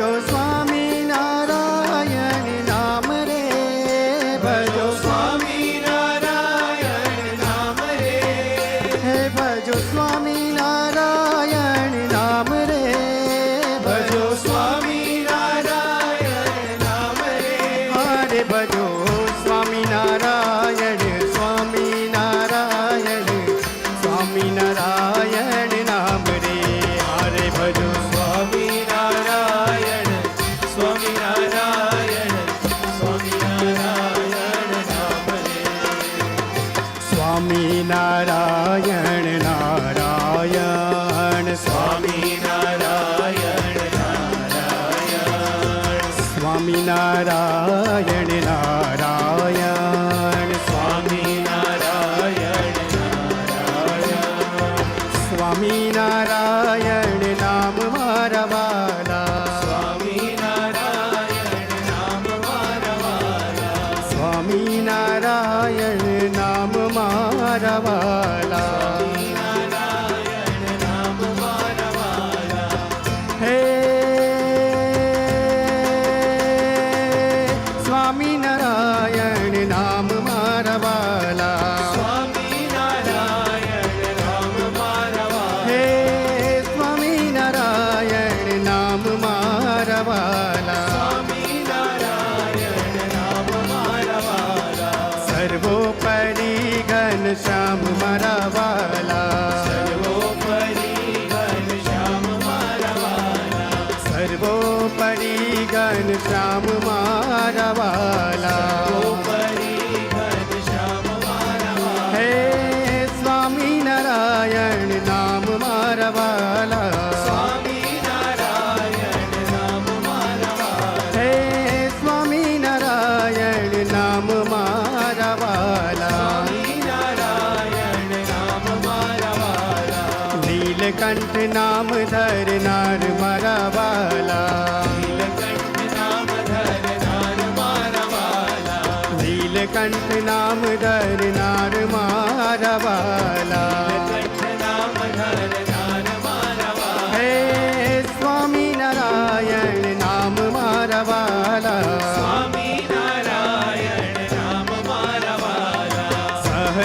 goes on. Narayana আমি না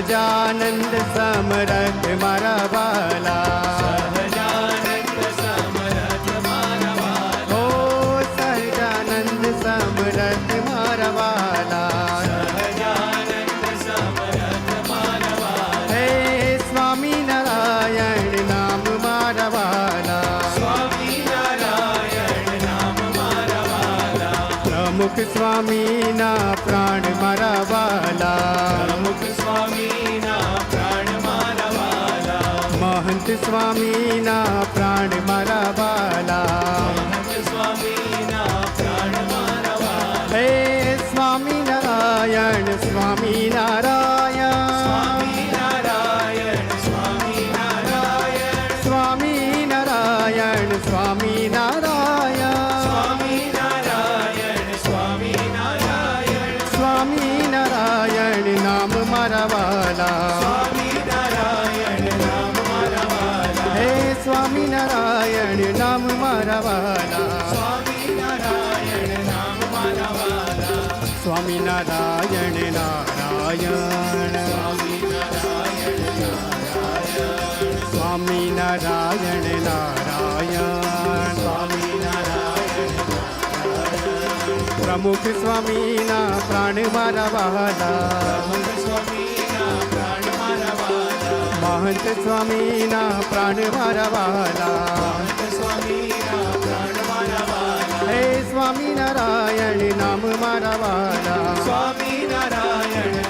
सहजानंद समरथ मारा बाला। सहजानंद समरथ मारा बाला ओ सहजानंद समरथ मारा बाला। सहजानंद समरथ मारा बाला हे स्वामी नारायण नाम मारा बाला स्वामी नारायण, नाम मारा बाला। प्रमुख स्वामी ना સ્વામીના પ્રાણ નારાયણ સ્વામી નારાયણ નારાયણ પ્રમુખ સ્વામીના પ્રાણ મારા વાલા. મહંત સ્વામીના પ્રાણ મારા સ્વામી નારાયણ નામ મારા સ્વામી નારાયણ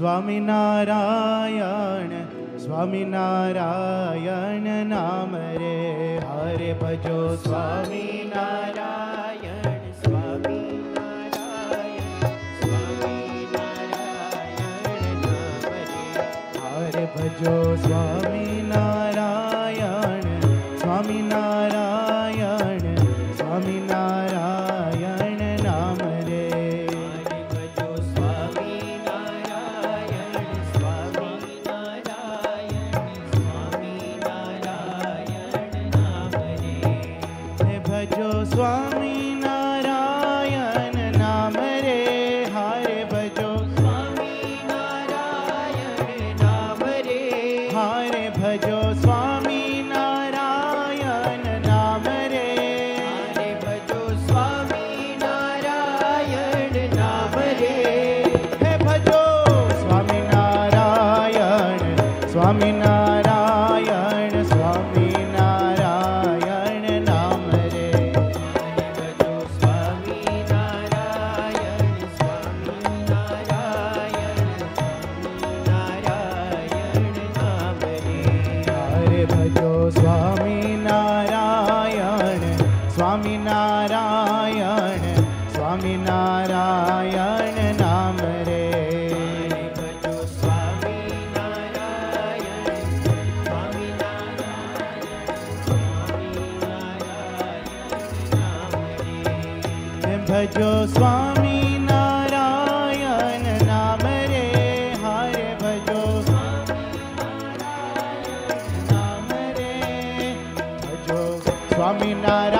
સ્વામિનારાયણ સ્વામિનારાયણ નામ રે હરે ભજો સ્વામિનારાયણ સ્વામિનારાયણ હરે ભજો સ્વામિનારાયણ સ્વામિનારાયણ ભજો સ્વામી નારાયણ નામ રે હારે ભજો. સ્વામી નારાયણ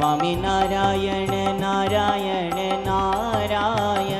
स्वामी नारायण नारायण नारायण।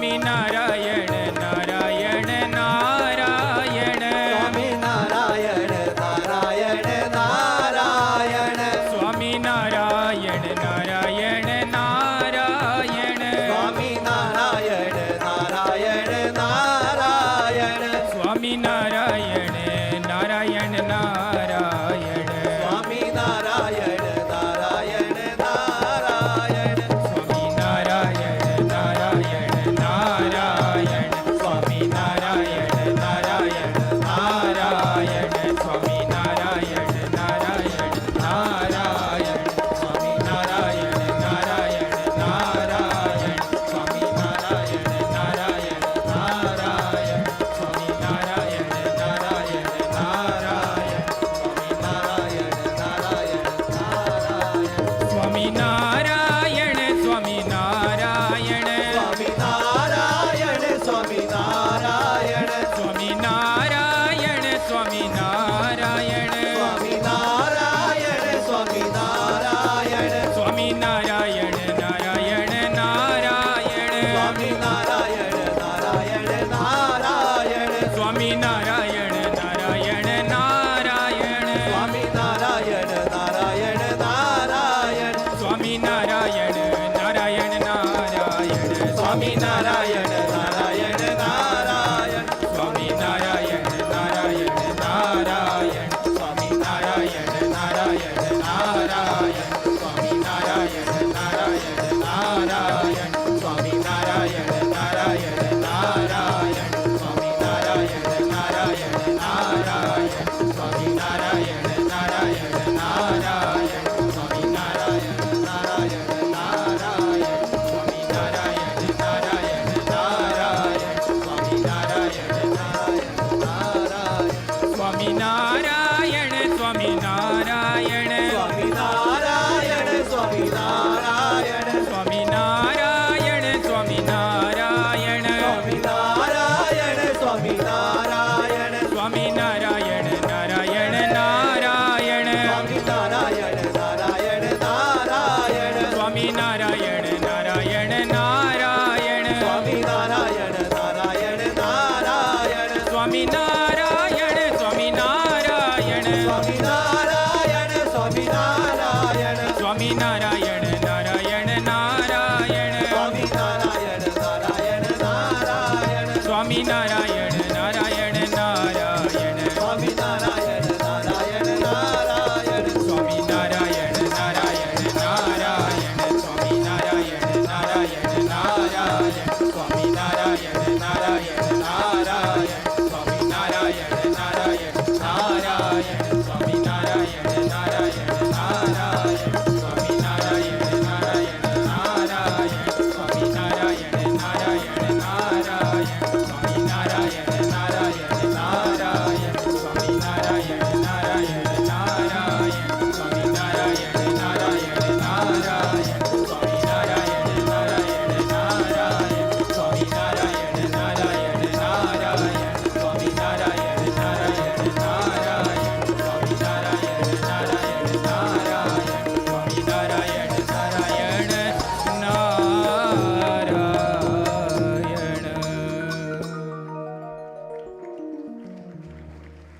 સ્વામી નારાયણ